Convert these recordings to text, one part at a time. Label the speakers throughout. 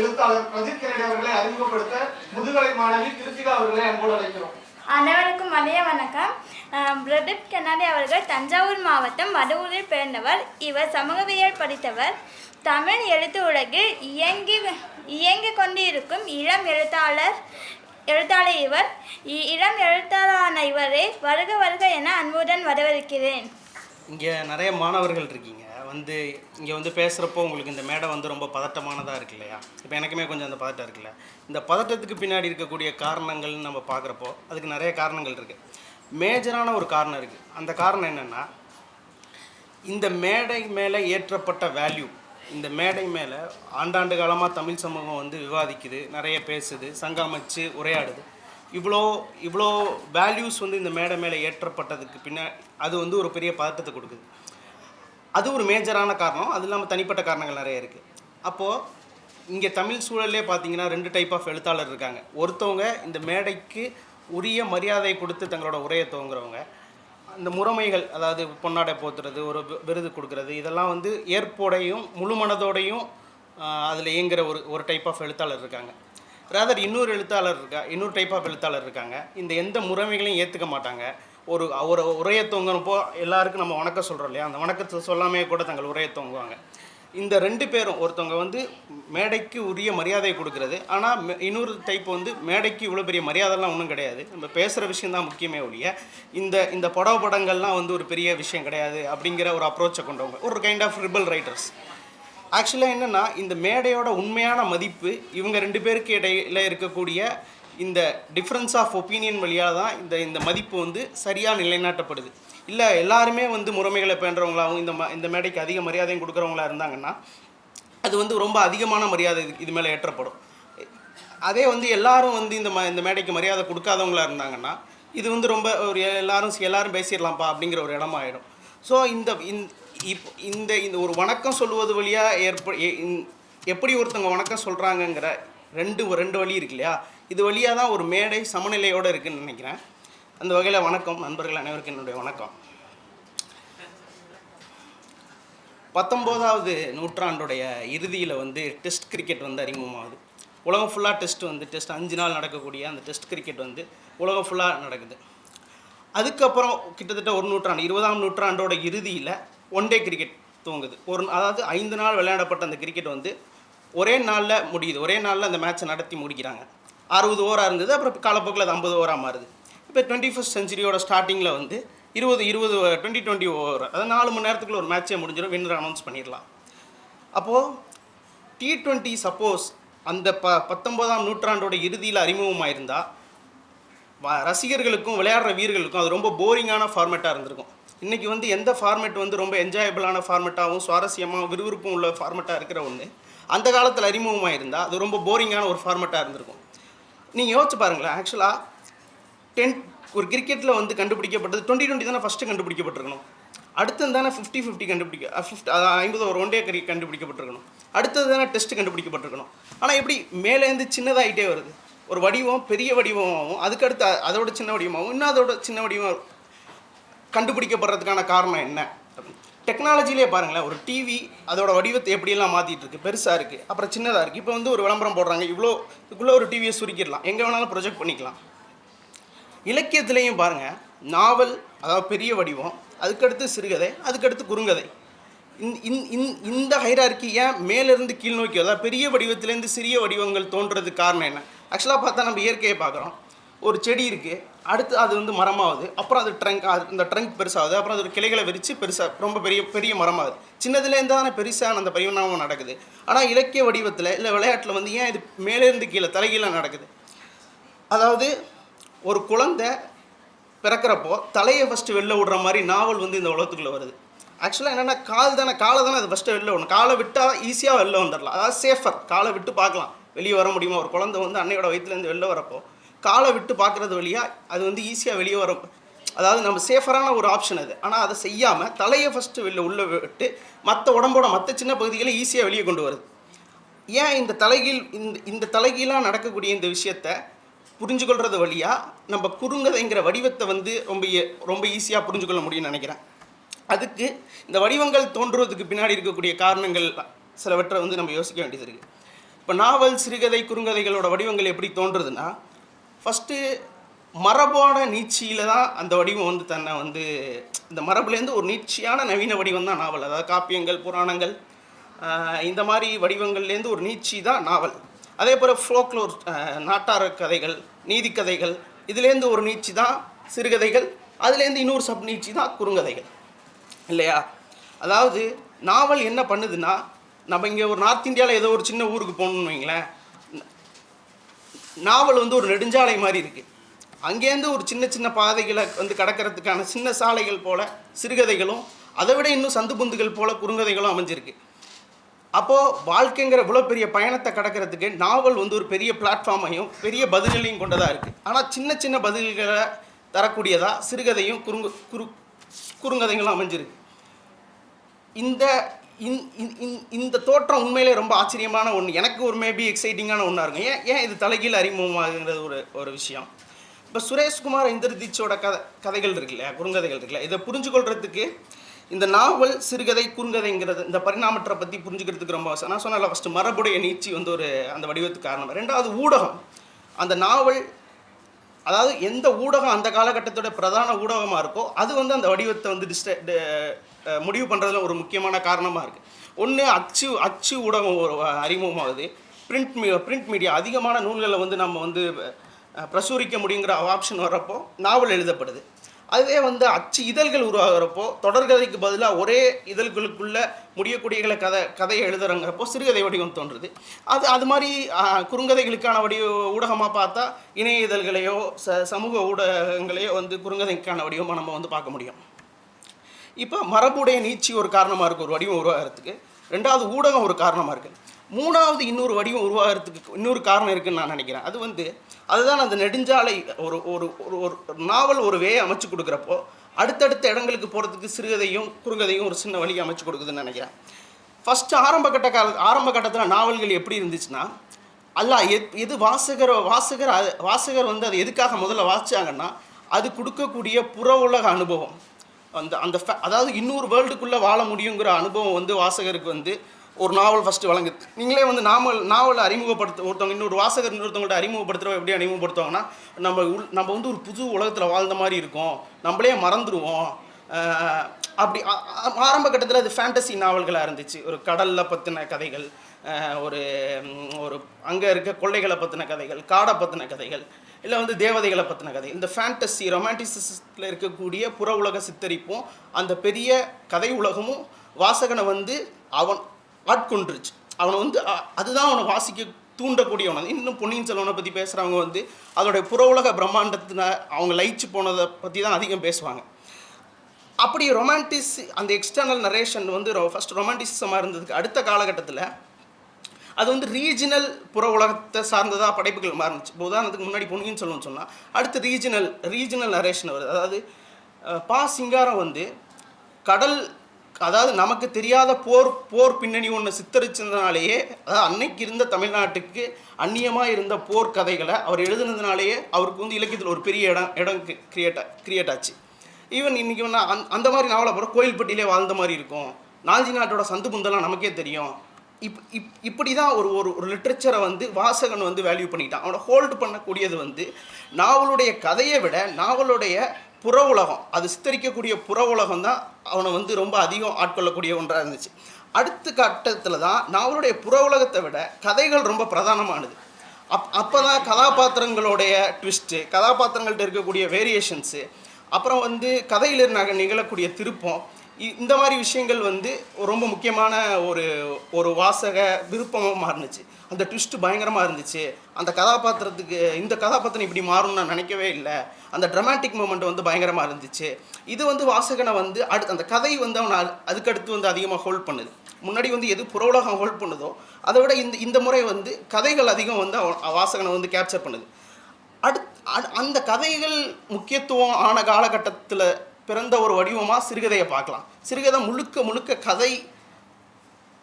Speaker 1: எழுத்தாளர் பிரதீப் கெனடி அவர்களை அறிமுகப்படுத்த முதுகலை மாணவி கிருத்திகா அவர்களை அன்போடு அழைக்கிறோம்.
Speaker 2: அனைவருக்கும் மதிய வணக்கம். பிரதீப் கண்ணாடி அவர்கள் தஞ்சாவூர் மாவட்டம் வடவூரில் பிறந்தவர். இவர் சமூகவியல் படித்தவர். தமிழ் எழுத்து உலகில் இயங்கி இயங்கிக் கொண்டு இருக்கும் இளம் எழுத்தாளர் எழுத்தாளர் இவர். இளம் எழுத்தாளரான இவரை வருக வருக என அன்புடன் வரவேற்கிறேன்.
Speaker 3: இங்கே நிறைய மாணவர்கள் இருக்கீங்க. வந்து இங்கே வந்து பேசுகிறப்போ உங்களுக்கு இந்த மேடை வந்து ரொம்ப பதட்டமானதாக இருக்கு இல்லையா? இப்போ எனக்குமே கொஞ்சம் அந்த பதட்டம் இருக்குல்ல. இந்த பதட்டத்துக்கு பின்னாடி இருக்கக்கூடிய காரணங்கள்னு நம்ம பார்க்குறப்போ அதுக்கு நிறைய காரணங்கள் இருக்குது மேஜரான ஒரு காரணம் இருக்குது அந்த காரணம் என்னென்னா இந்த மேடை மேலே ஏற்றப்பட்ட வேல்யூ இந்த மேடை மேலே ஆண்டாண்டு காலமாக தமிழ் சமூகம் வந்து விவாதிக்குது நிறைய பேசுது சங்கம் அமைச்சு உரையாடுது. இவ்வளோ இவ்வளோ வேல்யூஸ் வந்து இந்த மேடை மேலே ஏற்றப்பட்டதுக்கு பின்னா அது வந்து ஒரு பெரிய பதட்டத்தை கொடுக்குது. அது ஒரு மேஜரான காரணம். அது இல்லாமல் தனிப்பட்ட காரணங்கள் நிறைய இருக்குது அப்போது இங்கே தமிழ் சூழல்லே பார்த்தீங்கன்னா ரெண்டு டைப் ஆஃப் எழுத்தாளர் இருக்காங்க. ஒருத்தவங்க இந்த மேடைக்கு உரிய மரியாதை கொடுத்து தங்களோட உரையை துவங்குறவங்க. அந்த முறைமைகள் அதாவது பொன்னாடை போத்துறது ஒரு விருது கொடுக்கறது இதெல்லாம் வந்து ஏற்போடையும் முழு மனதோடையும் அதில் இயங்குற ஒரு ஒரு டைப் ஆஃப் எழுத்தாளர் இருக்காங்க. ரேதர் இன்னொரு எழுத்தாளர் இருக்கா இன்னொரு டைப் ஆஃப் எழுத்தாளர் இருக்காங்க. இந்த எந்த முறைமைகளையும் ஏற்றுக்க மாட்டாங்க. ஒரு ஒரு உரையை தொங்குறப்போ எல்லாருக்கும் நம்ம வணக்கம் சொல்கிறோம் இல்லையா? அந்த வணக்கத்தை சொல்லாமே கூட தங்கள் உரையை தொங்குவாங்க இந்த ரெண்டு பேரும் ஒருத்தவங்க வந்து மேடைக்கு உரிய மரியாதையை கொடுக்கறது ஆனால் இன்னொரு டைப் வந்து மேடைக்கு இவ்வளோ பெரிய மரியாதைலாம் ஒன்றும் கிடையாது. நம்ம பேசுகிற விஷயம் தான் முக்கியமே ஒழிய இந்த இந்த புடவ படங்கள்லாம் வந்து ஒரு பெரிய விஷயம் கிடையாது அப்படிங்கிற ஒரு அப்ரோச்சை கொண்டவங்க. ஒரு கைண்ட் ஆஃப் ரிபல் ரைட்டர்ஸ் ஆக்சுவலாக என்னென்னா இந்த மேடையோட உண்மையான மதிப்பு இவங்க ரெண்டு பேருக்கு இடையில இருக்கக்கூடிய இந்த டிஃப்ரென்ஸ் ஆஃப் ஒப்பீனியன் வழியாக தான் இந்த இந்த மதிப்பு வந்து சரியாக நிலைநாட்டப்படுது. இல்லை எல்லாருமே வந்து முறைமைகளை பேண்டவங்களாகவும் இந்த ம இந்த மேடைக்கு அதிக மரியாதையும் கொடுக்குறவங்களா இருந்தாங்கன்னா அது வந்து ரொம்ப அதிகமான மரியாதை இது- இது மேலே ஏற்றப்படும். அதே வந்து எல்லாரும் வந்து இந்த ம இந்த மேடைக்கு மரியாதை கொடுக்காதவங்களா இருந்தாங்கன்னா இது வந்து ரொம்ப ஒரு எல்லாரும் எல்லாரும் பேசிடலாம்ப்பா அப்படிங்கிற ஒரு இடமா ஆகிடும் ஸோ இந்த இப் இந்த இந்த ஒரு வணக்கம் சொல்லுவது வழியாக ஏற்ப எப்படி ஒருத்தவங்க வணக்கம் சொல்கிறாங்கங்கிற ரெண்டு ரெண்டு வழி இருக்கு இல்லையா? இது வழியாக தான் ஒரு மேடை சமநிலையோடு இருக்குன்னு நினைக்கிறேன். அந்த வகையில் வணக்கம் நண்பர்கள் அனைவருக்கும் என்னுடைய வணக்கம். பத்தொம்போதாவது நூற்றாண்டுடைய இறுதியில் வந்து டெஸ்ட் கிரிக்கெட் வந்து அறிமுகமாகுது. உலகம் ஃபுல்லாக டெஸ்ட் வந்து டெஸ்ட் அஞ்சு நாள் நடக்கக்கூடிய அந்த டெஸ்ட் கிரிக்கெட் வந்து உலகம் ஃபுல்லாக நடக்குது. அதுக்கப்புறம் கிட்டத்தட்ட ஒரு நூற்றாண்டு இருபதாம் நூற்றாண்டோட இறுதியில் ஒன் டே கிரிக்கெட் துவங்குது. ஒரு அதாவது ஐந்து நாள் விளையாடப்பட்ட அந்த கிரிக்கெட் வந்து ஒரே நாளில் முடியுது. ஒரே நாளில் அந்த மேட்ச்சை நடத்தி முடிக்கிறாங்க. அறுபது ஓவராக இருந்தது. அப்புறம் காலப்போக்கில் அது ஐம்பது ஓவராக மாறுது. இப்போ டுவெண்ட்டி ஃபஸ்ட் செஞ்சுரியோட ஸ்டார்டிங்கில் வந்து இருபது இருபது டுவெண்ட்டி டுவெண்ட்டி ஓவர் அதாவது நாலு மணி நேரத்துக்குள்ள ஒரு மேட்ச்சே முடிஞ்சிடும். வின்னர் அனௌன்ஸ் பண்ணிடலாம். அப்போது டி டுவெண்ட்டி சப்போஸ் அந்த ப பத்தொன்பதாம் நூற்றாண்டோட இறுதியில் அறிமுகமாயிருந்தால் வ- ரசிகர்களுக்கும் விளையாடுற வீரர்களுக்கும் அது ரொம்ப போரிங்கான ஃபார்மேட்டாக இருந்திருக்கும். இன்றைக்கி வந்து எந்த ஃபார்மேட் வந்து ரொம்ப என்ஜாயபிளான ஃபார்மேட்டாகவும் சுவாரஸ்யமாக விறுவிறுப்பும் உள்ள ஃபார்மேட்டாக இருக்கிற ஒன்று அந்த காலத்தில் அறிமுகமாக இருந்தால் அது ரொம்ப போரிங்கான ஒரு ஃபார்மேட்டாக இருந்திருக்கும். நீங்கள் யோசிச்சு பாருங்களேன் ஆக்சுவலாக டென் ஒரு கிரிக்கெட்டில் வந்து கண்டுபிடிக்கப்பட்டது டுவெண்ட்டி டுவெண்ட்டி தானே ஃபஸ்ட்டு கண்டுபிடிக்கப்பட்டிருக்கணும். அடுத்தது தானே ஃபிஃப்டி ஃபிஃப்டி கண்டுபிடிக்க ஃபிஃப்ட் ஐம்பது ஒரு ஒன் டே கிரிக்கெட் கண்டுபிடிக்கப்பட்டிருக்கணும். அடுத்தது தானே டெஸ்ட் கண்டுபிடிக்கப்பட்டிருக்கணும். ஆனால் எப்படி மேலேருந்து சின்னதாகிட்டே வருது. ஒரு வடிவம் பெரிய வடிவமாகவும் அதுக்கடுத்து அதோட சின்ன வடிவமாகவும் இன்னும் அதோட சின்ன வடிவம் கண்டுபிடிக்கப்படுறதுக்கான காரணம் என்ன? டெக்னாலஜிலே பாருங்களேன் ஒரு டிவி அதோட வடிவத்தை எப்படியெல்லாம் மாற்றிட்டு இருக்கு பெருசாக இருக்குது அப்புறம் சின்னதாக இருக்குது இப்போ வந்து ஒரு விளம்பரம் போடுறாங்க இவ்வளோ இதுக்குள்ளே ஒரு டிவியை சுருக்கிடலாம். எங்கே வேணாலும் ப்ரொஜெக்ட் பண்ணிக்கலாம். இலக்கியத்துலேயும் பாருங்கள் நாவல் அதாவது பெரிய வடிவம் அதுக்கடுத்து சிறுகதை அதுக்கடுத்து குறுங்கதை. இந்த இந்த- இந்த ஹைரார்க்கி ஏன் மேலேருந்து கீழ் நோக்கி அதாவது பெரிய வடிவத்திலேருந்து சிறிய வடிவங்கள் தோன்றதுக்கு காரணம் என்ன? ஆக்சுவலாக பார்த்தா நம்ம இயற்கையை பார்க்குறோம். ஒரு செடி இருக்குது அடுத்து அது வந்து மரமாகுது அப்புறம் அது ட்ரங்க் அது இந்த ட்ரங்க் பெருசாகுது அப்புறம் அது கிளைகளை விரித்து பெருசாக ரொம்ப பெரிய பெரிய மரமாகுது. சின்னதுலேருந்து தானே பெருசாக அந்த பரிணாமம் நடக்குது. ஆனால் இலக்கிய வடிவத்தில் இல்லை விளையாட்டில் வந்து ஏன் இது மேலேருந்து கீழே தலைகீழாக நடக்குது? அதாவது ஒரு குழந்தை பிறக்கிறப்போ தலையை ஃபஸ்ட்டு வெளில விடுற மாதிரி நாவல் வந்து இந்த உலகத்துக்குள்ளே வருது. ஆக்சுவலாக என்னென்னா கால் தானே காலை தானே அது ஃபஸ்ட்டு வெளில விடணும். காலை விட்டால் ஈஸியாக வெளில வந்துடலாம். அதாவது சேஃபர் காலை விட்டு பார்க்கலாம். வெளியே வர முடியுமா? ஒரு குழந்தை வந்து அன்னையோட வயிற்றுலேருந்து வெளில வரப்போ காலை விட்டு பார்க்குறது வழியாக அது வந்து ஈஸியாக வெளியே வரும். அதாவது நம்ம சேஃபரான ஒரு ஆப்ஷன் அது. ஆனால் அதை செய்யாமல் தலையை ஃபஸ்ட்டு வெளில உள்ளே விட்டு மற்ற உடம்போட மற்ற சின்ன பகுதிகளை ஈஸியாக வெளியே கொண்டு வருது ஏன் இந்த தலைகீழ் இந்த இந்த தலைகீழாக நடக்கக்கூடிய இந்த விஷயத்த புரிஞ்சுக்கொள்கிறது வழியாக நம்ம குறுங்கதைங்கிற வடிவத்தை வந்து ரொம்ப ரொம்ப ஈஸியாக புரிஞ்சுக்கொள்ள முடியும்னு நினைக்கிறேன். அதுக்கு இந்த வடிவங்கள் தோன்றுவதுக்கு பின்னாடி இருக்கக்கூடிய காரணங்கள் சிலவற்றை வந்து நம்ம யோசிக்க வேண்டியது இருக்குது இப்போ நாவல் சிறுகதை குறுங்கதைகளோட வடிவங்கள் எப்படி தோன்றுதுன்னா ஃபஸ்ட்டு மரபோட நீட்சியில் தான் அந்த வடிவம் வந்து தன்னை வந்து இந்த மரபுலேருந்து ஒரு நீட்சியான நவீன வடிவம் தான் நாவல். அதாவது காப்பியங்கள் புராணங்கள் இந்த மாதிரி வடிவங்கள்லேருந்து ஒரு நீட்சி தான் நாவல். அதே போல் ஃப்ளோக்லோர் நாட்டார கதைகள் நீதிக்கதைகள் இதுலேருந்து ஒரு நீட்சி தான் சிறுகதைகள் அதுலேருந்து இன்னொரு சப் நீட்சி தான் குறுங்கதைகள். இல்லையா? அதாவது நாவல் என்ன பண்ணுதுன்னா நம்ம இங்கே ஒரு நார்த் இந்தியாவில் ஏதோ ஒரு சின்ன ஊருக்கு போகணுன்னு வைங்களேன். நாவல் வந்து ஒரு நெடுஞ்சாலை மாதிரி இருக்குது அங்கேருந்து ஒரு சின்ன சின்ன பாதைகளை வந்து கடக்கிறதுக்கான சின்ன சாலைகள் போல் சிறுகதைகளும் அதை விட இன்னும் சந்து புந்துகள் போல் குறுங்கதைகளும் அமைஞ்சிருக்கு. அப்போது வாழ்க்கைங்கிற இவ்வளோ பெரிய பயணத்தை கடக்கிறதுக்கு நாவல் வந்து ஒரு பெரிய பிளாட்ஃபார்மையும் பெரிய பதில்களையும் கொண்டதாக இருக்குது ஆனால் சின்ன சின்ன பதில்களை தரக்கூடியதாக சிறுகதையும் குறுங்கு குறு குறுங்கதைகளும் அமைஞ்சிருக்கு. இந்த இந்த- இந்த தோற்றம் உண்மையிலே ரொம்ப ஆச்சரியமான ஒன்று எனக்கு ஒரு மேபி எக்ஸைட்டிங்கான ஒன்றா இருக்கும். ஏன் ஏன் இது தலைகீழ் அறிமுகமாகுங்கிறது ஒரு ஒரு விஷயம். இப்போ சுரேஷ்குமார் இந்திரதீட்சோட கதை கதைகள் இருக்குல்ல குறுங்கதைகள் இருக்குல்ல இதை புரிஞ்சுக்கொள்றதுக்கு இந்த நாவல் சிறுகதை குறுங்கதைங்கிறது இந்த பரிணாமத்தை பற்றி புரிஞ்சுக்கிறதுக்கு ரொம்ப அவசியம். நான் சொன்னல ஃபஸ்ட்டு மரபுடைய நீச்சி வந்து ஒரு அந்த வடிவத்துக்கு காரணம். ரெண்டாவது ஊடகம். அந்த நாவல் அதாவது எந்த ஊடகம் அந்த காலகட்டத்தோட பிரதான ஊடகமாக இருக்கோ அது வந்து அந்த வடிவத்தை வந்து டிஸ்ட முடிவு பண்ணுறதுல ஒரு முக்கியமான காரணமாக இருக்குது ஒன்று அச்சு அச்சு ஊடகம் ஒரு அறிமுகமாகுது. பிரிண்ட் மீ பிரிண்ட் மீடியா அதிகமான நூல்களை வந்து நம்ம வந்து பிரசுரிக்க முடியுங்கிற ஆப்ஷன் வர்றப்போ நாவல் எழுதப்படுது. அதுவே வந்து அச்சு இதழ்கள் உருவாகிறப்போ தொடர்கதைக்கு பதிலாக ஒரே இதழ்களுக்குள்ளே முடியக்கூடியகளை கதை கதையை எழுதுறங்கிறப்போ சிறுகதை வடிவம் தோன்றுது. அது அது மாதிரி குறுங்கதைகளுக்கான வடிவ ஊடகமாக பார்த்தா இணைய இதழ்களையோ ச சமூக ஊடகங்களையோ வந்து குறுங்கதைக்கான வடிவமாக நம்ம வந்து பார்க்க முடியும். இப்போ மரபுடைய நீச்சி ஒரு காரணமாக இருக்குது ஒரு வடிவம் உருவாகிறதுக்கு. ரெண்டாவது ஊடகம் ஒரு காரணமாக இருக்குது மூணாவது இன்னொரு வடிவம் உருவாகிறதுக்கு இன்னொரு காரணம் இருக்குதுன்னு நான் நினைக்கிறேன். அது வந்து அதுதான் அந்த நெடுஞ்சாலை ஒரு ஒரு ஒரு ஒரு நாவல் ஒரு வே அமைச்சு கொடுக்குறப்போ அடுத்தடுத்த இடங்களுக்கு போகிறதுக்கு சிறுகதையும் குறுங்கதையும் ஒரு சின்ன வழி அமைச்சு கொடுக்குதுன்னு நினைக்கிறேன். ஃபஸ்ட்டு ஆரம்ப கட்ட கால ஆரம்ப கட்டத்தில் நாவல்கள் எப்படி இருந்துச்சுன்னா அல்ல எத் எது வாசகர் வாசகர் அது- வாசகர் வந்து அது எதுக்காக முதல்ல வாசிச்சாங்கன்னா அது கொடுக்கக்கூடிய புற உலக அனுபவம். அந்த அந்த அதாவது இன்னொரு வேர்ல்டுக்குள்ளே வாழ முடியுங்கிற அனுபவம் வந்து வாசகருக்கு வந்து ஒரு நாவல் ஃபஸ்ட்டு வழங்குது. நீங்களே வந்து நாவல் நாவலை அறிமுகப்படுத்த ஒருத்தவங்க இன்னொரு வாசகர் இன்னொருத்தவங்கள்ட்ட அறிமுகப்படுத்துகிறோம் எப்படி அறிமுகப்படுத்துவாங்கன்னா நம்ம உள் நம்ம வந்து ஒரு புது உலகத்தில் வாழ்ந்த மாதிரி இருக்கும் நம்மளே மறந்துடுவோம் அப்படி ஆரம்ப கட்டத்தில் அது ஃபேண்டசி நாவல்களாக இருந்துச்சு. ஒரு கடலில் பற்றின கதைகள் ஒரு ஒரு அங்கே இருக்க கொள்ளைகளை பற்றின கதைகள் காடை பற்றின கதைகள் இல்லை வந்து தேவதைகளை பற்றின கதை. இந்த ஃபேண்டசி ரொமான்டிசிசத்தில் இருக்கக்கூடிய புற உலக சித்தரிப்பும் அந்த பெரிய கதை உலகமும் வாசகனை வந்து அவன் ஆட்கொண்டுருச்சு அவனை வந்து அதுதான் அவனை வாசிக்க தூண்டக்கூடியவன். இன்னும் பொன்னியின் செல்வனை பற்றி பேசுகிறவங்க வந்து அதோடைய புற உலக பிரம்மாண்டத்தின அவங்க லயிச்சு போனதை பற்றி தான் அதிகம் பேசுவாங்க. அப்படி ரொமான்டிஸ் அந்த எக்ஸ்டர்னல் நரேஷன் வந்து ஃபஸ்ட் ரொமான்டிசிசமாக இருந்ததுக்கு அடுத்த காலகட்டத்தில் அது வந்து ரீஜினல் புற உலகத்தை சார்ந்ததாக படைப்புகள் மாறுனுச்சு இப்போ உதாரணத்துக்கு முன்னாடி பொன்னியின் செல்வன் சொன்னால் அடுத்து ரீஜினல் ரீஜினல் நரேஷன் வருது. அதாவது பா சிங்காரம் வந்து கடல் அதாவது நமக்கு தெரியாத போர் போர் பின்னணி ஒன்று சித்தரிச்சதுனாலேயே அதாவது அன்னைக்கு இருந்த தமிழ்நாட்டுக்கு அந்நியமாக இருந்த போர் கதைகளை அவர் எழுதுனதுனாலேயே அவருக்கு வந்து இலக்கியத்தில் ஒரு பெரிய இடம் இடம் கிரியேட் கிரியேட் ஆச்சு. ஈவன் இன்றைக்கி நான் அந் அந்த மாதிரி நாவலை போகிற கோயில்பட்டியிலே வாழ்ந்த மாதிரி இருக்கும். நாஞ்சி நாட்டோட சந்து புந்தெல்லாம் நமக்கே தெரியும். இப் இப் இப்படி தான் ஒரு ஒரு ஒரு லிட்ரேச்சரை வந்து வாசகன் வந்து வேல்யூ பண்ணிட்டான். அவனை ஹோல்டு பண்ணக்கூடியது வந்து நாவலுடைய கதையை விட நாவலுடைய புற உலகம் அது சித்தரிக்கக்கூடிய புற உலகம் தான் அவனை வந்து ரொம்ப அதிகம் ஆட்கொள்ளக்கூடிய ஒன்றாக இருந்துச்சு. அடுத்த கட்டத்தில் தான் நாவலுடைய புற உலகத்தை விட கதைகள் ரொம்ப பிரதானமானது. அப் அப்போ தான் கதாபாத்திரங்களுடைய ட்விஸ்ட்டு கதாபாத்திரங்கள்ட்ட இருக்கக்கூடிய வேரியேஷன்ஸு அப்புறம் வந்து கதையில் நிகழக்கூடிய திருப்பம் இந்த மாதிரி விஷயங்கள் வந்து ரொம்ப முக்கியமான ஒரு ஒரு வாசக விருப்பமாக மாறுனுச்சு. அந்த ட்விஸ்ட் பயங்கரமாக இருந்துச்சு. அந்த கதாபாத்திரத்துக்கு இந்த கதாபாத்திரம் இப்படி மாறும்னு நான் நினைக்கவே இல்லை. அந்த ட்ரமாட்டிக் மூமெண்ட் வந்து பயங்கரமாக இருந்துச்சு. இது வந்து வாசகனை வந்து அடு அந்த கதை வந்து அவனை அதுக்கடுத்து வந்து அதிகமாக ஹோல்ட் பண்ணுது. முன்னாடி வந்து எது புற ஹோல்ட் பண்ணுதோ அதை விட இந்த இந்த முறை வந்து கதைகள் அதிகம் வந்து அவன் வாசகனை வந்து கேப்சர் பண்ணுது. அடுத் அ- அந்த கதைகள் முக்கியத்துவம் ஆன காலகட்டத்தில் பிறந்த ஒரு வடிவமாக சிறுகதையை பார்க்கலாம். சிறுகதை முழுக்க முழுக்க கதை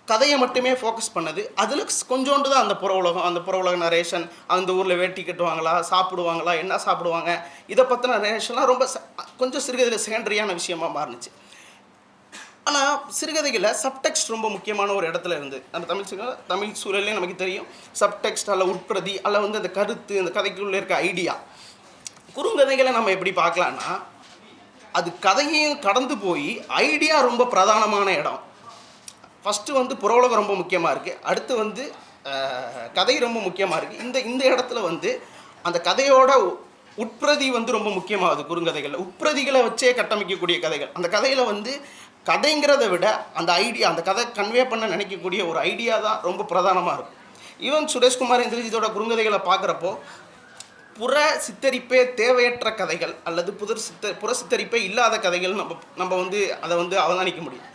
Speaker 3: கதையை மட்டுமே ஃபோக்கஸ் பண்ணது. அதில் கொஞ்சோண்டு தான் அந்த புற உலகம் அந்த புற உலக நரேஷன் அந்த ஊரில் வேட்டி கட்டுவாங்களா சாப்பிடுவாங்களா என்ன சாப்பிடுவாங்க இதை பற்றின நரேஷன்லாம் ரொம்ப ச- கொஞ்சம் சிறுகதையில் செகண்டரியான விஷயமா மாறுனுச்சு. ஆனால் சிறுகதைகளில் சப்டெக்ஸ்ட் ரொம்ப முக்கியமான ஒரு இடத்துல இருந்து நம்ம தமிழ் சிறுகதை தமிழ் சூழல்லே நமக்கு தெரியும் சப்டெக்ஸ்ட் அல்ல உட்பிரதி அல்ல வந்து அந்த கருத்து அந்த கதைக்குள்ளே இருக்க ஐடியா குறுங்கதைகளை நம்ம எப்படி பார்க்கலான்னா அது கதையையும் கடந்து போய் ஐடியா ரொம்ப பிரதானமான இடம். ஃபஸ்ட்டு வந்து புறவுலகம் ரொம்ப முக்கியமாக இருக்குது அடுத்து வந்து கதை ரொம்ப முக்கியமாக இருக்குது இந்த இந்த இடத்துல வந்து அந்த கதையோட உட்பிரதி வந்து ரொம்ப முக்கியமாகுது குறுங்கதைகளில். உட்பிரதிகளை வச்சே கட்டமைக்கக்கூடிய கதைகள். அந்த கதையில் வந்து கதைங்கிறத விட அந்த ஐடியா அந்த கதை கன்வே பண்ண நினைக்கக்கூடிய ஒரு ஐடியா தான் ரொம்ப பிரதானமாக இருக்கும் ஈவன் சுரேஷ்குமார் இந்திரஜித்தோட குறுங்கதைகளை பார்க்குறப்போ புற சித்தரிப்பே தேவையற்ற கதைகள் அல்லது புதர் சித்த புற சித்தரிப்பே இல்லாத கதைகள் நம்ம நம்ம வந்து அதை வந்து அவதானிக்க முடியும்.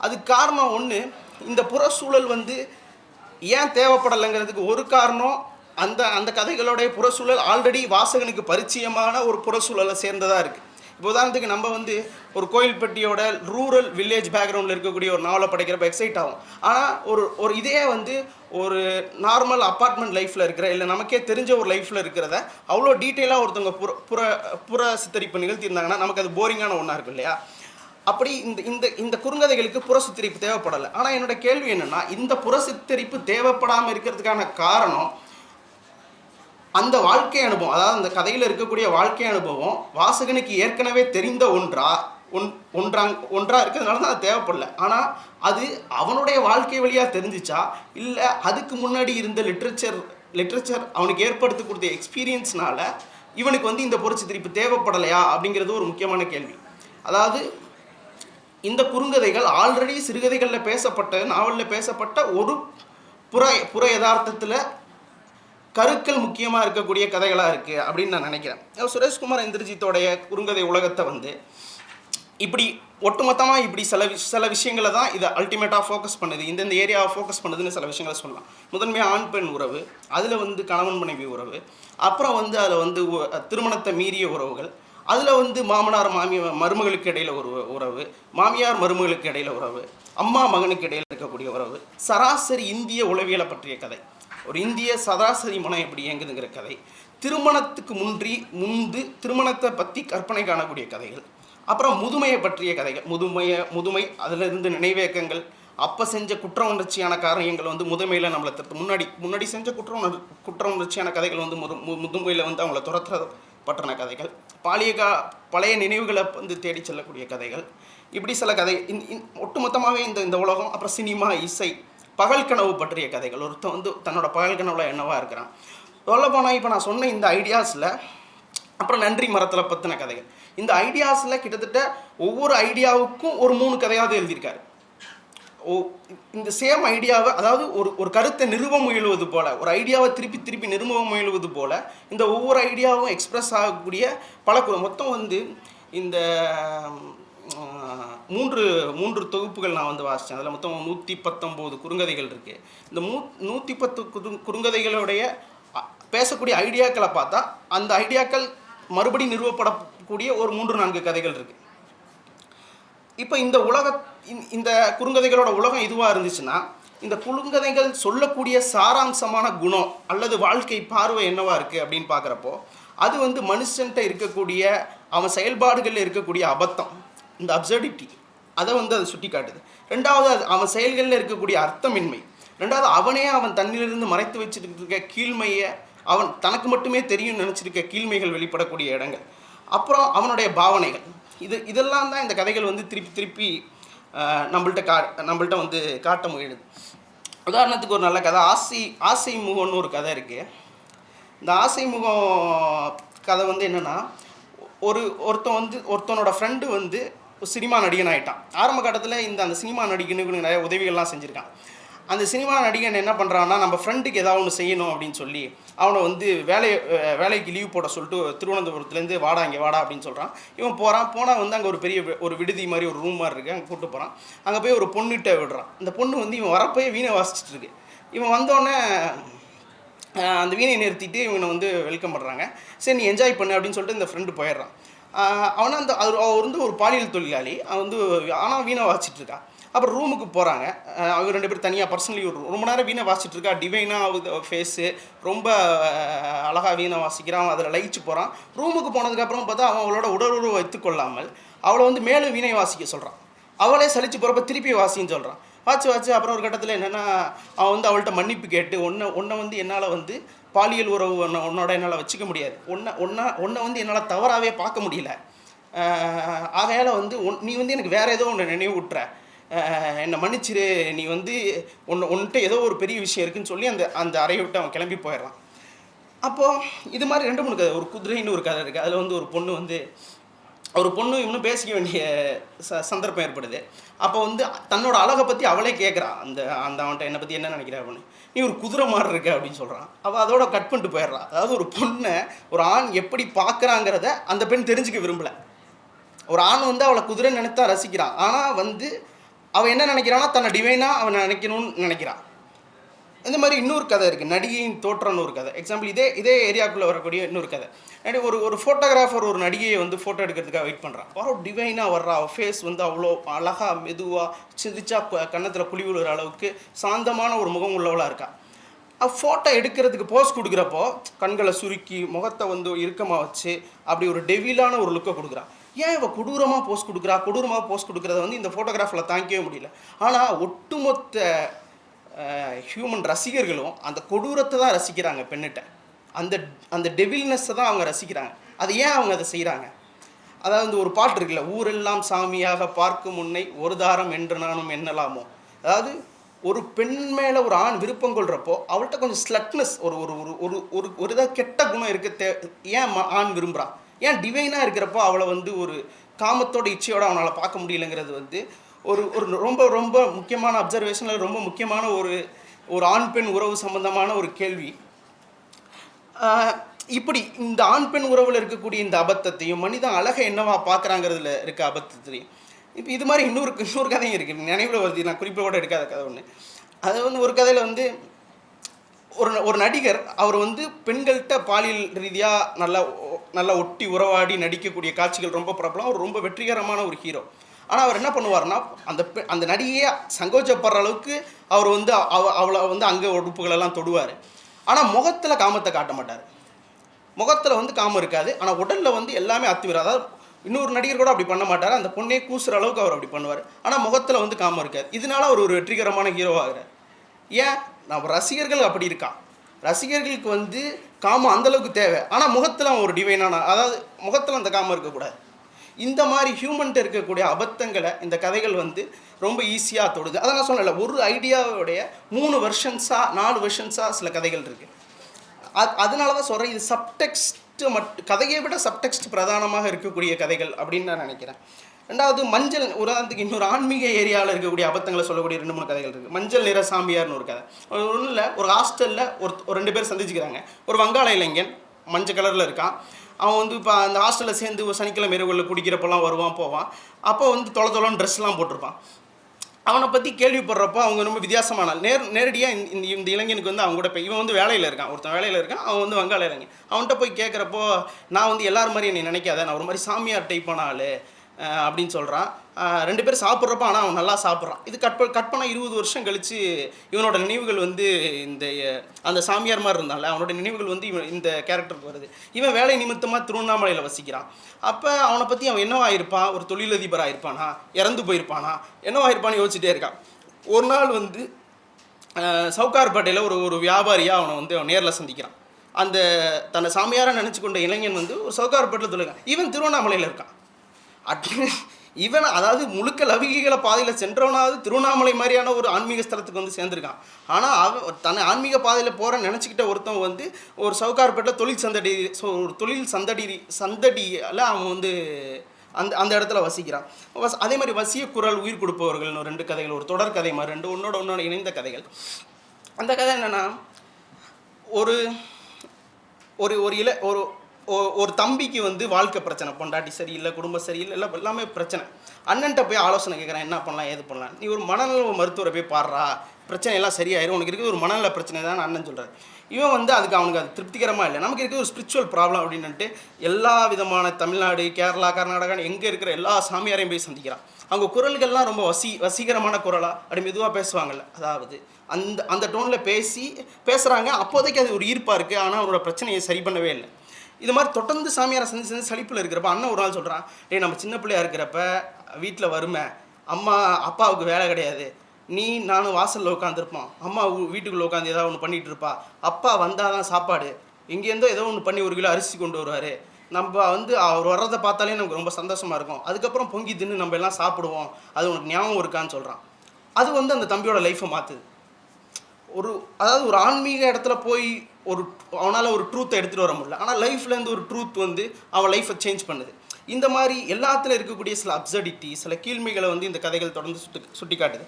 Speaker 3: அது காரணம் ஒன்று இந்த புற சூழல் வந்து ஏன் தேவைப்படலைங்கிறதுக்கு ஒரு காரணம் அந்த அந்த கதைகளுடைய புறச்சூழல் ஆல்ரெடி வாசகனுக்கு பரிச்சயமான ஒரு புறச்சூழலை சேர்ந்ததாக இருக்குது இப்போ உதாரணத்துக்கு நம்ம வந்து ஒரு கோயில்பட்டியோட ரூரல் வில்லேஜ் பேக்ரவுண்டில் இருக்கக்கூடிய ஒரு நாவலை படிக்கிறப்ப எக்ஸைட் ஆகும். ஆனால் ஒரு ஒரு இதே வந்து ஒரு நார்மல் அப்பார்ட்மெண்ட் லைஃப்பில் இருக்கிற இல்லை நமக்கே தெரிஞ்ச ஒரு லைஃப்பில் இருக்கிறத அவ்வளோ டீட்டெயிலாக ஒருத்தவங்க புற புற புற சித்தரிப்பு நிகழ்த்தியிருந்தாங்கன்னா நமக்கு அது போரிங்கான ஒன்றா இருக்கும் இல்லையா? அப்படி இந்த இந்த இந்த குறுங்கதைகளுக்கு புற சித்தரிப்பு தேவைப்படலை. ஆனால் என்னோட கேள்வி என்னென்னா இந்த புற சித்தரிப்பு தேவைப்படாமல் இருக்கிறதுக்கான காரணம் அந்த வாழ்க்கை அனுபவம் அதாவது அந்த கதையில் இருக்கக்கூடிய வாழ்க்கை அனுபவம் வாசகனுக்கு ஏற்கனவே தெரிந்த ஒன்றா ஒன் ஒன்றாங் ஒன்றாக இருக்கிறதுனால தான் அது தேவைப்படல. ஆனால் அது அவனுடைய வாழ்க்கை வழியாக தெரிஞ்சிச்சா? இல்லை அதுக்கு முன்னாடி இருந்த லிட்ரேச்சர் லிட்ரேச்சர் அவனுக்கு ஏற்படுத்தி கொடுத்த எக்ஸ்பீரியன்ஸ்னால இவனுக்கு வந்து இந்த புரட்சி திருப்பு தேவைப்படலையா அப்படிங்கிறது ஒரு முக்கியமான கேள்வி. அதாவது இந்த குறுங்கதைகள் ஆல்ரெடி சிறுகதைகளில் பேசப்பட்ட நாவலில் பேசப்பட்ட ஒரு புற புற யதார்த்தத்தில் கருக்கள் முக்கியமாக இருக்கக்கூடிய கதைகளாக இருக்குது அப்படின்னு நான் நினைக்கிறேன். சுரேஷ்குமார் இந்திரஜித்தோடைய குறுங்கதை உலகத்தை வந்து இப்படி ஒட்டுமொத்தமாக இப்படி சில விஷ சில விஷயங்களை தான் இதை அல்டிமேட்டாக ஃபோக்கஸ் பண்ணுது. இந்தந்த ஏரியாவை ஃபோக்கஸ் பண்ணுதுன்னு சில விஷயங்களை சொல்லலாம். முதன்மையாக ஆண் பெண் உறவு அதில் வந்து கணவன் மனைவி உறவு அப்புறம் வந்து அதில் வந்து திருமணத்தை மீறிய உறவுகள் அதில் வந்து மாமனார் மாமி மருமகளுக்கு இடையில ஒரு உறவு மாமியார் மருமகளுக்கு இடையில உறவு அம்மா மகனுக்கு இடையில இருக்கக்கூடிய உறவு சராசரி இந்திய உளவியலை பற்றிய கதை. ஒரு இந்திய சராசரி மனம் எப்படி இயங்குதுங்கிற கதை. திருமணத்துக்கு முன்றி முந்து திருமணத்தை பற்றி கற்பனை காணக்கூடிய கதைகள். அப்புறம் முதுமையை பற்றிய கதைகள். முதுமையை முதுமை அதிலிருந்து நினைவேக்கங்கள். அப்போ செஞ்ச குற்ற உணர்ச்சியான காரியங்கள் வந்து முதுமையில் நம்மளை தடுத்து முன்னாடி முன்னாடி செஞ்ச குற்ற உணர் குற்ற உணர்ச்சியான கதைகள் வந்து முது மு- முதுமையில் வந்து அவங்கள துரத்துற பற்றின கதைகள். பாலிய கா பழைய நினைவுகளை வந்து தேடி செல்லக்கூடிய கதைகள். இப்படி சில கதை இந்த ஒட்டுமொத்தமாகவே இந்த இந்த உலகம் அப்புறம் சினிமா இசை பகல் கனவு பற்றிய கதைகள். ஒருத்தன் வந்து தன்னோட பகல் கனவுல என்னவா இருக்கிறான். சொல்ல போனால் இப்போ நான் சொன்ன இந்த ஐடியாஸில் அப்புறம் நன்றி மரத்தில் பற்றின கதைகள். இந்த ஐடியாஸில் கிட்டத்தட்ட ஒவ்வொரு ஐடியாவுக்கும் ஒரு மூணு கதையாவது எழுதியிருக்காரு. ஓ இந்த சேம் ஐடியாவை அதாவது ஒரு ஒரு கருத்தை நிறுவ முயலுவது போல ஒரு ஐடியாவை திருப்பி திருப்பி நிறுவ முயலுவது போல் இந்த ஒவ்வொரு ஐடியாவும் எக்ஸ்ப்ரெஸ் ஆகக்கூடிய பல மொத்தம் வந்து இந்த மூன்று மூன்று தொகுப்புகள் நான் வந்து வாசித்தேன் அதில் மொத்தம் நூற்றி பத்தொம்போது குறுங்கதைகள் இருக்குது இந்த மூ நூற்றி பத்து குறு குறுங்கதைகளுடைய பேசக்கூடிய ஐடியாக்களை பார்த்தா அந்த ஐடியாக்கள் மறுபடி நிறுவப்படக்கூடிய ஒரு மூன்று நான்கு கதைகள் இருக்குது இப்போ இந்த உலக இந்த- குறுங்கதைகளோட உலகம் இதுவாக இருந்துச்சுன்னா இந்த குறுங்கதைகள் சொல்லக்கூடிய சாராம்சமான குணம் அல்லது வாழ்க்கை பார்வை என்னவாக இருக்குது அப்படின்னு பார்க்குறப்போ அது வந்து மனுஷன்கிட்ட இருக்கக்கூடிய அவன் செயல்பாடுகளில் இருக்கக்கூடிய அபத்தம். இந்த அப்சர்டிட்டி அதை வந்து அது சுட்டி காட்டுது ரெண்டாவது அது அவன் செயல்களில் இருக்கக்கூடிய அர்த்தமின்மை. ரெண்டாவது அவனே அவன் தன்னிலிருந்து மறைத்து வச்சுட்டு இருக்க கீழ்மையை அவன் தனக்கு மட்டுமே தெரியும் நினச்சிருக்க கீழ்மைகள் வெளிப்படக்கூடிய இடங்கள். அப்புறம் அவனுடைய பாவனைகள். இது இதெல்லாம் தான் இந்த கதைகள் வந்து திருப்பி திருப்பி நம்மள்கிட்ட நம்மள்ட்ட கா நம்மள்ட்ட வந்து காட்ட முயலுது. உதாரணத்துக்கு ஒரு நல்ல கதை. ஆசை ஆசை முகம்னு ஒரு கதை இருக்குது இந்த ஆசை முகம் கதை வந்து என்னென்னா ஒரு ஒருத்தன் வந்து ஒருத்தனோட ஃப்ரெண்டு வந்து ஒரு சினிமா நடிகன் ஆகிட்டான் ஆரம்ப கட்டத்தில் இந்த அந்த சினிமா நடிகனுக்கு நிறைய உதவிகள்லாம் செஞ்சுருக்கான். அந்த சினிமா நடிகன் என்ன பண்ணுறான்னா நம்ம ஃப்ரெண்டுக்கு ஏதாவது ஒன்று செய்யணும் அப்படின்னு சொல்லி அவனை வந்து வேலையை வேலைக்கு லீவ் போட சொல்லிட்டு திருவனந்தபுரத்துலேருந்து வாடா இங்கே வாடா அப்படின்னு சொல்கிறான் இவன் போகிறான் போனால் வந்து அங்கே ஒரு பெரிய வி- ஒரு விடுதி மாதிரி ஒரு ரூம் மாதிரி இருக்குது அங்கே கூப்பிட்டு போகிறான் அங்கே போய் ஒரு பொண்ணுகிட்ட விடுறான். இந்த பொண்ணு வந்து இவன் வரப்போயே வீணை வாசிச்சிட்டு இருக்கு. இவன் வந்தோடனே அந்த வீணையை நிறுத்திட்டு இவனை வந்து வெல்கம் பண்ணுறாங்க சரி நீ என்ஜாய் பண்ணு அப்படின்னு சொல்லிட்டு இந்த ஃப்ரெண்டு போயிடுறான். அவனை அந்த அவர் அவர் வந்து ஒரு பாலியல் தொழிலாளி. அவன் வந்து ஆனால் வீணை வாசிச்சுட்டு இருக்கான் அப்புறம் ரூமுக்கு போகிறாங்க அவங்க ரெண்டு பேரும் தனியாக பர்சனலி ஒரு ரொம்ப நேரம் வீணை வாசிச்சுட்டு இருக்கா. டிவைனாக ஆகுது ஃபேஸு ரொம்ப அழகாக வீணை வாசிக்கிறான் அதில் லயிச்சு போகிறான் ரூமுக்கு போனதுக்கப்புறம் பார்த்தா அவன் அவளோட உடலுறவு வைத்துக்கொள்ளாமல் அவளை வந்து மேலும் வீணை வாசிக்க சொல்கிறான் அவளே சலிச்சு போகிறப்ப திருப்பி வாசின்னு சொல்கிறான் வாச்சு வாச்சு அப்புறம் ஒரு கட்டத்தில் என்னென்னா அவன் வந்து அவள்கிட்ட மன்னிப்பு கேட்டு ஒன்றை ஒன்றை வந்து என்னால் வந்து பாலியல் உறவு ஒன்று உன்னோட என்னால் வச்சுக்க முடியாது. ஒன்றை ஒன்றா ஒன்றை வந்து என்னால் தவறாகவே பார்க்க முடியல. ஆகையால் வந்து ஒன் நீ வந்து எனக்கு வேறு ஏதோ ஒன்று நினைவு விட்டுற என்னை மன்னிச்சிரு. நீ வந்து உன்னை உன்கிட்ட ஏதோ ஒரு பெரிய விஷயம் இருக்குன்னு சொல்லி அந்த அந்த அறையை விட்டு அவன் கிளம்பி போயிடுறான். அப்போது இது மாதிரி ரெண்டு மூணு கதை ஒரு குதிரைன்னு ஒரு கதை இருக்குது அதில் வந்து ஒரு பொண்ணு வந்து ஒரு பொண்ணு இன்னும் பேசிக்க வேண்டிய ச சந்தர்ப்பம் ஏற்படுது. அப்போ வந்து தன்னோட அழகை பற்றி அவளே கேட்குறான் அந்த அந்த அவன்கிட்ட என்னை பற்றி என்ன நினைக்கிற அப்படின்னு. நீ ஒரு குதிரை மாதிரி இருக்க அப்படின்னு சொல்கிறான் அவள் அதோட கட் பண்ணிட்டு போயிடுறான் அதாவது ஒரு பொண்ணை ஒரு ஆண் எப்படி பார்க்குறாங்கிறத அந்த பெண் தெரிஞ்சுக்க விரும்பலை. ஒரு ஆண் வந்து அவளை குதிரை நினைத்தா ரசிக்கிறான். ஆனால் வந்து அவள் என்ன நினைக்கிறான்னா தன்னை டிவைனாக அவன் நினைக்கணும்னு நினைக்கிறான். இந்த மாதிரி இன்னொரு கதை இருக்குது நடிகையின் தோற்றம்னு ஒரு கதை. எக்ஸாம்பிள் இதே இதே ஏரியாவுக்குள்ளே வரக்கூடிய இன்னொரு கதை. நடி ஒரு ஒரு ஃபோட்டோகிராஃபர் ஒரு நடிகையை வந்து ஃபோட்டோ எடுக்கிறதுக்காக வெயிட் பண்ணுறான் அவ்வளோ டிவைனாக வர்றா. அவள் ஃபேஸ் வந்து அவ்வளோ அழகாக மெதுவாக சிரிச்சா கன்னத்தில் குழி விழுற அளவுக்கு சாந்தமான ஒரு முகம் உள்ளவளாக இருக்கா. அவள் ஃபோட்டோ எடுக்கிறதுக்கு போஸ் கொடுக்குறப்போ கண்களை சுருக்கி முகத்தை வந்து இறுக்கமாக வச்சு அப்படி ஒரு டெவிலான ஒரு லுக்கை கொடுக்குறான் ஏன் இவள் கொடூரமாக போஸ்ட் கொடுக்குறா? கொடூரமாக போஸ்ட் கொடுக்குறத வந்து இந்த ஃபோட்டோகிராஃபில் தாங்கிக்கவே முடியல. ஆனால் ஒட்டுமொத்த ஹியூமன் ரசிகர்களும் அந்த கொடூரத்தை தான் ரசிக்கிறாங்க பெண்ணிட்ட அந்த அந்த டெவில்னஸை தான் அவங்க ரசிக்கிறாங்க. அது ஏன் அவங்க அதை செய்கிறாங்க அதாவது ஒரு பாட்டு இருக்குல்ல ஊரெல்லாம் சாமியாக பார்க்கும் முன்னை ஒரு தாரம் என்று நானும் எண்ணலாமோ? அதாவது ஒரு பெண் மேலே ஒரு ஆண் விருப்பம் கொள்கிறப்போ அவள்கிட்ட கொஞ்சம் ஸ்லட்னஸ் ஒரு ஒரு ஒரு ஒரு ஒரு ஒரு இதாக கெட்ட குணம் இருக்க தே ஏன் ம- ஆண் விரும்புகிறான் ஏன் டிவைனாக இருக்கிறப்போ அவளை வந்து ஒரு காமத்தோட இச்சையோட அவனால் பார்க்க முடியலங்கிறது வந்து ஒரு ஒரு ரொம்ப ரொம்ப முக்கியமான அப்சர்வேஷனில் ரொம்ப முக்கியமான ஒரு ஒரு ஆண் பெண் உறவு சம்பந்தமான ஒரு கேள்வி. இப்படி இந்த ஆண் பெண் உறவில் இருக்கக்கூடிய இந்த அபத்தத்தையும் மனிதன் அழகை என்னவா பார்க்குறாங்கிறதுல இருக்க அபத்தத்தையும் இப்போ இது மாதிரி இன்னொரு இன்னொரு கதையும் இருக்குது நினைவில் வருது. நான் குறிப்போட எடுக்காத கதை ஒன்று அது வந்து ஒரு கதையில் வந்து ஒரு ஒரு நடிகர் அவர் வந்து பெண்கள்கிட்ட பாலியல் ரீதியாக நல்லா நல்லா ஒட்டி உறவாடி நடிக்கக்கூடிய காட்சிகள் ரொம்ப பிரபலம் அவர் ரொம்ப வெற்றிகரமான ஒரு ஹீரோ ஆனால் அவர் என்ன பண்ணுவார்னா அந்த பெ- அந்த நடிகையை சங்கோச்சப்படுற அளவுக்கு அவர் வந்து அவ அவளை வந்து அங்கே உடுப்புகளெல்லாம் தொடுவார். ஆனால் முகத்தில் காமத்தை காட்ட மாட்டார். முகத்தில் வந்து காமம் இருக்காது. ஆனால் உடலில் வந்து எல்லாமே அத்துவிடும் அதாவது இன்னொரு நடிகர் கூட அப்படி பண்ண மாட்டார். அந்த பொண்ணே கூசுகிற அளவுக்கு அவர் அப்படி பண்ணுவார். ஆனால் முகத்தில் வந்து காமம் இருக்காது. இதனால அவர் ஒரு வெற்றிகரமான ஹீரோ ஆகிறார். ஏன்? நம்ம ரசிகர்கள் அப்படி இருக்கான் ரசிகர்களுக்கு வந்து காமம் அந்தளவுக்கு தேவை. ஆனால் முகத்தில் அவன் ஒரு டிவைனான அதாவது முகத்தில் அந்த காமம் இருக்கக்கூடாது. இந்த மாதிரி ஹியூமன்ட்ட இருக்கக்கூடிய அபத்தங்களை இந்த கதைகள் வந்து ரொம்ப ஈஸியாக தொடுது. அதை நான் சொன்னல ஒரு ஐடியாவுடைய மூணு வெர்ஷன்ஸாக நாலு வெர்ஷன்ஸாக சில கதைகள் இருக்குது அது அதனால தான் சொல்கிறேன் இது சப்டெக்ஸ்ட் மட் கதையை விட சப்டெக்ஸ்ட் பிரதானமாக இருக்கக்கூடிய கதைகள் அப்படின்னு நான் நினைக்கிறேன். ரெண்டாவது மஞ்சள் உதாரணத்துக்கு இன்னொரு ஆன்மீக ஏரியாவில் இருக்கக்கூடிய அபத்தங்களை சொல்லக்கூடிய ரெண்டு மூணு கதைகள் இருக்குது மஞ்சள் நிற சாமியார்னு ஒரு கதை. ஒன்றும் இல்லை ஒரு ஹாஸ்டலில் ஒரு ஒரு ரெண்டு பேர் சந்திச்சுக்கிறாங்க. ஒரு வங்காள இளைஞன் மஞ்சள் கலரில் இருக்கான். அவன் வந்து இப்போ அந்த ஹாஸ்டலில் சேர்ந்து சனிக்கிழமை இரவுகளில் குடிக்கிறப்பெல்லாம் வருவான் போவான். அப்போ வந்து தொலை தொலைன்னு ட்ரெஸ்லாம் போட்டிருப்பான். அவனை பற்றி கேள்விப்படுறப்போ அவங்க ரொம்ப வித்தியாசமான நேர் நேரடியாக இந்த இந்த இளைஞனுக்கு வந்து அவங்க கூட போய் இவன் வந்து வேலையில் இருக்கான். ஒருத்தன் வேலையில் இருக்கான் அவன் வந்து வங்காள இளைஞன். அவன்கிட்ட போய் கேட்குறப்போ நான் வந்து எல்லார் மாதிரி என்னை நினைக்காத. நான் ஒரு மாதிரி சாமியார் டைப்பான ஆள். அப்படின்னு சொல்கிறான் ரெண்டு பேரும் சாப்பிட்றப்ப ஆனால் அவன் நல்லா சாப்பிட்றான். இது கட் கட் பண்ண இருபது வருஷம் கழித்து இவனோட நினைவுகள் வந்து இந்த அந்த சாமியார் மாதிரி இருந்தால அவனோட நினைவுகள் வந்து இவன் இந்த கேரக்டருக்கு வருது. இவன் வேலை நிமித்தமாக திருவண்ணாமலையில் வசிக்கிறான். அப்போ அவனை பற்றி அவன் என்னவாயிருப்பான் ஒரு தொழிலதிபராக இருப்பானா? இறந்து போயிருப்பானா? என்னவாயிருப்பான்னு யோசிச்சுட்டே இருக்கான். ஒரு நாள் வந்து சவுகார்பேட்டையில் ஒரு ஒரு வியாபாரியாக அவனை வந்து அவன் நேரில் சந்திக்கிறான். அந்த தன்னை சாமியாராக நினச்சி கொண்ட இளைஞன் வந்து ஒரு சவுகார்பேட்டில் தொழில் இவன் திருவண்ணாமலையில் இருக்கான். அட் இவன் அதாவது முழுக்க லௌகிகள பாதையில் சென்றவனாவது திருவண்ணாமலை மாதிரியான ஒரு ஆன்மீக ஸ்தலத்துக்கு வந்து சேர்ந்துருக்கான். ஆனால் அவன் தன்னை ஆன்மீக பாதையில் போகிற நினச்சிக்கிட்ட ஒருத்தன் வந்து ஒரு சவுகார்பேட்டில் தொழில் சந்தடி ஸோ ஒரு தொழில் சந்தடி சந்தடியில் அவன் வந்து அந்த அந்த இடத்துல வசிக்கிறான். வஸ் அதே மாதிரி வசிய குரல் உயிர் கொடுப்பவர்கள்னு ரெண்டு கதைகள் ஒரு தொடர் கதை மாதிரி ரெண்டு ஒன்றோட ஒன்றோட இணைந்த கதைகள். அந்த கதை என்னென்னா ஒரு ஒரு ஒரு இல ஒரு ஒரு தம்பிக்கு வந்து வாழ்க்கை பிரச்சனை பொண்டாட்டி சரியில்லை குடும்பம் சரியில்லை எல்லாம் எல்லாமே பிரச்சனை. அண்ணன்ட்ட போய் ஆலோசனை கேட்குறேன் என்ன பண்ணலாம் ஏது பண்ணலாம். நீ ஒரு மனநல மருத்துவரை போய் பாடுறா பிரச்சனை எல்லாம் சரியாயிரும். உனக்கு இருக்குது ஒரு மனநல பிரச்சனை தான் அண்ணன் சொல்கிறார் இவன் வந்து அதுக்கு அவனுக்கு அது திருப்திகரமாக இல்லை. நமக்கு இருக்குது ஒரு ஸ்பிரிச்சுவல் ப்ராப்ளம் அப்படின்ட்டு எல்லா விதமான தமிழ்நாடு கேரளா கர்நாடகா எங்கே இருக்கிற எல்லா சாமியாரையும் போய் சந்திக்கிறான். அவங்க குரல்கள்லாம் ரொம்ப வசி வசீகரமான குரலாக அப்படி மெதுவாக பேசுவாங்கல்ல. அதாவது அந்த அந்த டோனில் பேசி பேசுகிறாங்க அப்போதைக்கு அது ஒரு ஈர்ப்பாக இருக்குது ஆனால் அவரோட பிரச்சனையை சரி பண்ணவே இல்லை. இது மாதிரி தொடர்ந்து சாமியாரை செஞ்சு செஞ்சு சளிப்பில் இருக்கிறப்ப அண்ணன் ஒரு நாள் சொல்கிறான் டேய் நம்ம சின்ன பிள்ளையா இருக்கிறப்ப வீட்டில் வறுமை. அம்மா அப்பாவுக்கு வேலை கிடையாது. நீ நானும் வாசலில் உட்காந்துருப்போம் அம்மா வீட்டுக்குள்ளே உட்காந்து ஏதாவது ஒன்று பண்ணிகிட்டு இருப்பா. அப்பா வந்தால் தான் சாப்பாடு இங்கேருந்தோ ஏதோ ஒன்று பண்ணி ஒரு கிலோ அரிசி கொண்டு வருவார். நம்ம வந்து அவர் வர்றதை பார்த்தாலே நமக்கு ரொம்ப சந்தோஷமாக இருக்கும். அதுக்கப்புறம் பொங்கி தின்னு நம்ம எல்லாம் சாப்பிடுவோம். அது உனக்கு ஞாபகம் இருக்கான்னு சொல்கிறான் அது வந்து அந்த தம்பியோட லைஃப்பை மாற்றுது ஒரு அதாவது ஒரு ஆன்மீக இடத்துல போய் ஒரு அவனால் ஒரு ட்ரூத்தை எடுத்துகிட்டு வர முடியல. ஆனால் லைஃப்லேருந்து ஒரு ட்ரூத் வந்து அவன் லைஃப்பை சேஞ்ச் பண்ணுது. இந்த மாதிரி எல்லாத்துல இருக்கக்கூடிய சில அப்சர்டிட்டி சில கீழ்மைகளை வந்து இந்த கதைகள் தொடர்ந்து சுட்டு சுட்டி காட்டுது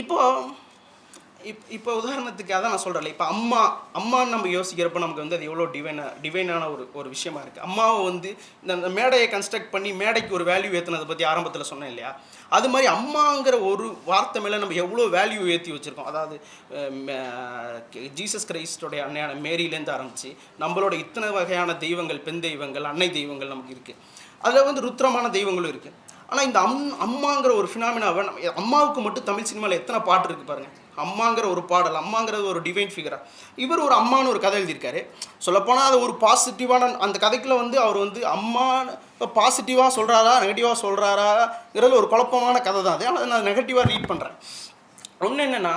Speaker 3: இப்போ இப் இப்போ உதாரணத்துக்கு அதான் நான் சொல்கிறேன் இப்போ அம்மா அம்மான்னு நம்ம யோசிக்கிறப்ப நமக்கு வந்து அது எவ்வளோ டிவைனாக டிவைனான ஒரு ஒரு விஷயமா இருக்குது அம்மாவை வந்து இந்த இந்த மேடையை கன்ஸ்ட்ரக்ட் பண்ணி மேடைக்கு ஒரு வேல்யூ ஏற்றுனதை பற்றி ஆரம்பத்தில் சொன்னேன் இல்லையா? அது மாதிரி அம்மாங்கிற ஒரு வார்த்தை மேலே நம்ம எவ்வளோ வேல்யூ ஏற்றி வச்சுருக்கோம். அதாவது ஜீசஸ் கிரைஸ்டோடைய அன்னையான மேரியிலேருந்து ஆரம்பித்து நம்மளோட இத்தனை வகையான தெய்வங்கள் பெண் தெய்வங்கள் அன்னை தெய்வங்கள் நமக்கு இருக்குது அதில் வந்து ருத்ரமான தெய்வங்களும் இருக்குது ஆனால் இந்த அம் அம்மாங்கிற ஒரு ஃபினாமினாவை அம்மாவுக்கு மட்டும் தமிழ் சினிமாவில் எத்தனை பாட்டு இருக்குது பாருங்கள் அம்மாங்கிற ஒரு பாடல் அம்மாங்கிறது ஒரு டிவைன் ஃபிகரா இவர் ஒரு அம்மான்னு ஒரு கதை எழுதியிருக்காரு. சொல்லப்போனால் அது ஒரு பாசிட்டிவான அந்த கதைக்குள்ள வந்து அவர் வந்து அம்மா பாசிட்டிவாக சொல்கிறாரா நெகட்டிவாக சொல்கிறாராங்கிறது ஒரு குழப்பமான கதை தான். அது ஆனால் நான் நெகட்டிவாக ரீட் பண்ணுறேன் ஒன்று என்னென்னா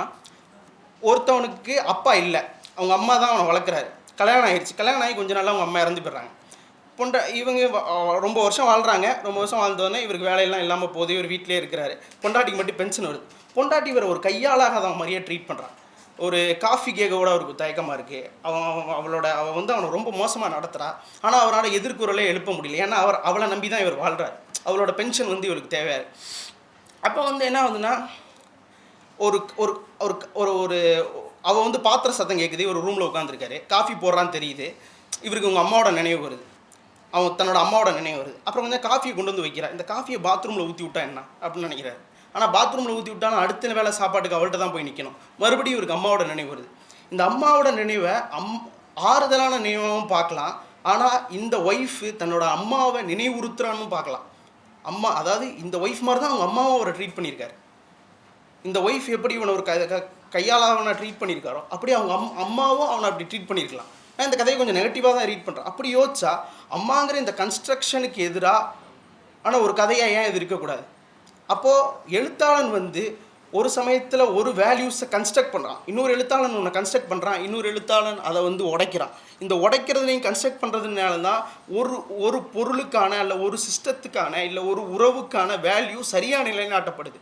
Speaker 3: ஒருத்தவனுக்கு அப்பா இல்லை. அவங்க அம்மா தான் அவனை வளர்க்குறாரு. கல்யாணம் ஆகிடுச்சு கல்யாணம் ஆகி கொஞ்ச நாள்ல அவங்க அம்மா இறந்து போயிடுறாங்க. பொண்ட இவங்க ரொம்ப வருஷம் வாழ்கிறாங்க ரொம்ப வருஷம் வாழ்ந்தோடனே இவருக்கு வேலையெல்லாம் இல்லாமல் போகுது இவர் வீட்டிலே இருக்கிறாரு. பொண்டாட்டிக்கு மட்டும் பென்ஷன் வருது. பொண்டாட்டி இவரை ஒரு கையாளாக தான் மாதிரியே ட்ரீட் பண்ணுறான் ஒரு காஃபி கேட்க கூட அவருக்கு தயக்கமாக இருக்குது அவன் அவளோட அவள் வந்து அவனை ரொம்ப மோசமாக நடத்துகிறா ஆனால் அவரால் எதிர்குரலே எழுப்ப முடியல. ஏன்னா அவர் அவளை நம்பி தான் இவர் வாழ்கிறார் அவளோட பென்ஷன் வந்து இவருக்கு தேவை. அப்போ வந்து என்ன ஆகுதுன்னா ஒரு ஒரு ஒரு ஒரு அவள் வந்து பாத்திர சத்தம் கேட்குது ஒரு ரூமில் உட்காந்துருக்காரு காஃபி போடுறான்னு தெரியுது. இவருக்கு உங்கள் அம்மாவோட நினைவு வருது. அவன் தன்னோட அம்மாவோட நினைவு வருது. அப்புறம் கொஞ்சம் காஃபியை கொண்டு வந்து வைக்கிறா இந்த காஃபியை பாத்ரூமில் ஊற்றி விட்டா என்ன? அப்படின்னு நினைக்கிறாரு. ஆனால் பாத்ரூமில் ஊற்றி விட்டாலும் அடுத்த வேலை சாப்பாட்டுக்கு அவள்கிட்ட தான் போய் நிற்கணும் மறுபடியும் இவருக்கு அம்மாவோட நினைவு வருது. இந்த அம்மாவோட நினைவை அம் ஆறுதலான நினைவாகவும் பார்க்கலாம். ஆனால் இந்த ஒய்ஃபு தன்னோட அம்மாவை நினைவுறுத்துறான்னு பார்க்கலாம். அம்மா அதாவது இந்த ஒய்ஃப் மாதிரி தான் அவங்க அம்மாவும் அவரை ட்ரீட் பண்ணியிருக்காரு. இந்த ஒய்ஃப் எப்படி இவனை ஒரு க க- அவனை ட்ரீட் பண்ணியிருக்காரோ அப்படி அவங்க அம் அம்மாவும் அவனை அப்படி ட்ரீட் பண்ணியிருக்கலாம். நான் இந்த கதையை கொஞ்சம் நெகட்டிவாக தான் ரீட் பண்ணுறேன் அப்படி யோசிச்சா அம்மாங்கிற இந்த கன்ஸ்ட்ரக்ஷனுக்கு எதிராக ஆனால் ஒரு கதையாக ஏன் இது இருக்கக்கூடாது? அப்போது எழுத்தாளன் வந்து ஒரு சமயத்தில் ஒரு வேல்யூஸை கன்ஸ்ட்ரக்ட் பண்ணுறான் இன்னொரு எழுத்தாளன் ஒன்று கன்ஸ்ட்ரக்ட் பண்ணுறான் இன்னொரு எழுத்தாளன் அதை வந்து உடைக்கிறான். இந்த உடைக்கிறதுலையும் கன்ஸ்ட்ரக்ட் பண்ணுறதுனால தான் ஒரு ஒரு பொருளுக்கான அல்ல ஒரு சிஸ்டத்துக்கான இல்லை ஒரு உறவுக்கான வேல்யூ சரியான நிலைநாட்டப்படுது.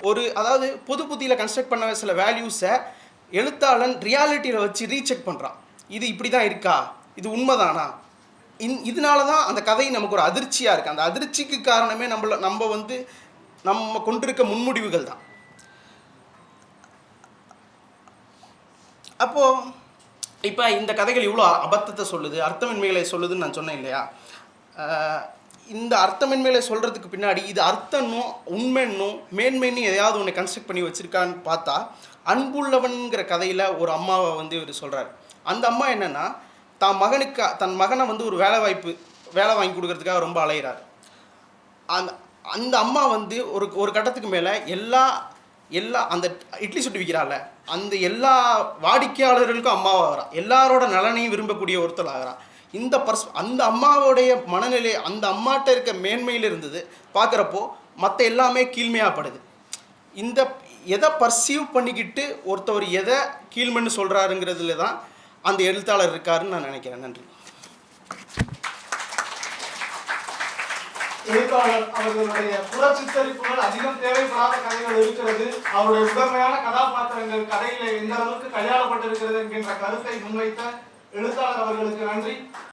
Speaker 3: ஒரு அதாவது புது புதியில் கன்ஸ்ட்ரக்ட் பண்ண சில வேல்யூஸை எழுத்தாளன் ரியாலிட்டியில் வச்சு ரீசெக் பண்ணுறான் இது இப்படி தான் இருக்கா? இது உண்மைதானா? இந் இதனால தான் அந்த கதை நமக்கு ஒரு அதிர்ச்சியாக இருக்குது அந்த அதிர்ச்சிக்கு காரணமே நம்மள நம்ம வந்து நம்ம கொண்டிருக்க முன்முடிவுகள் தான். அப்போது இப்போ இந்த கதைகள் இவ்வளோ அபத்தத்தை சொல்லுது அர்த்தமின்மைகளை சொல்லுதுன்னு நான் சொன்னேன் இல்லையா? இந்த அர்த்தமின்மைகளை சொல்கிறதுக்கு பின்னாடி இது அர்த்தம்னும் உண்மைன்னும் மேன்மைன்னு எதையாவது ஒன்று கன்ஸ்ட்ரக்ட் பண்ணி வச்சுருக்கான்னு பார்த்தா அன்புள்ளவன்கிற கதையில் ஒரு அம்மாவை வந்து இவர் சொல்கிறார் அந்த அம்மா என்னென்னா தான் மகனுக்கு தன் மகனை வந்து ஒரு வேலை வாய்ப்பு வேலை வாங்கி கொடுக்கறதுக்காக ரொம்ப அலையிறார். அந்த அந்த அம்மா வந்து ஒரு ஒரு கட்டத்துக்கு மேலே எல்லா எல்லா அந்த இட்லி சுட்டு விற்கிறாள் அந்த எல்லா வாடிக்கையாளர்களுக்கும் அம்மாவாகிறா எல்லாரோட நலனையும் விரும்பக்கூடிய ஒருத்தர் ஆகிறா. இந்த பர்ஸ் அந்த அம்மாவோடைய மனநிலை அந்த அம்மாட்ட இருக்க மேன்மையில் இருந்தது. பார்க்குறப்போ மற்ற எல்லாமே கீழ்மையாகப்படுது இந்த எதை பர்சீவ் பண்ணிக்கிட்டு ஒருத்தவர் எதை கீழ்மைன்னு சொல்கிறாருங்கிறதுல தான் அந்த எழுத்தாளர் இருக்காருன்னு நான் நினைக்கிறேன். நன்றி.
Speaker 1: எழுத்தாளர் அவர்களுடைய புறச்சித்தரிப்புகள் அதிகம் தேவைப்படாத கதைகள் இருக்கிறது. அவருடைய உடமையான கதாபாத்திரங்கள் கதையில எந்த அளவுக்கு கையாளப்பட்டிருக்கிறது என்கின்ற கருத்தை முன்வைத்த எழுத்தாளர் அவர்களுக்கு நன்றி.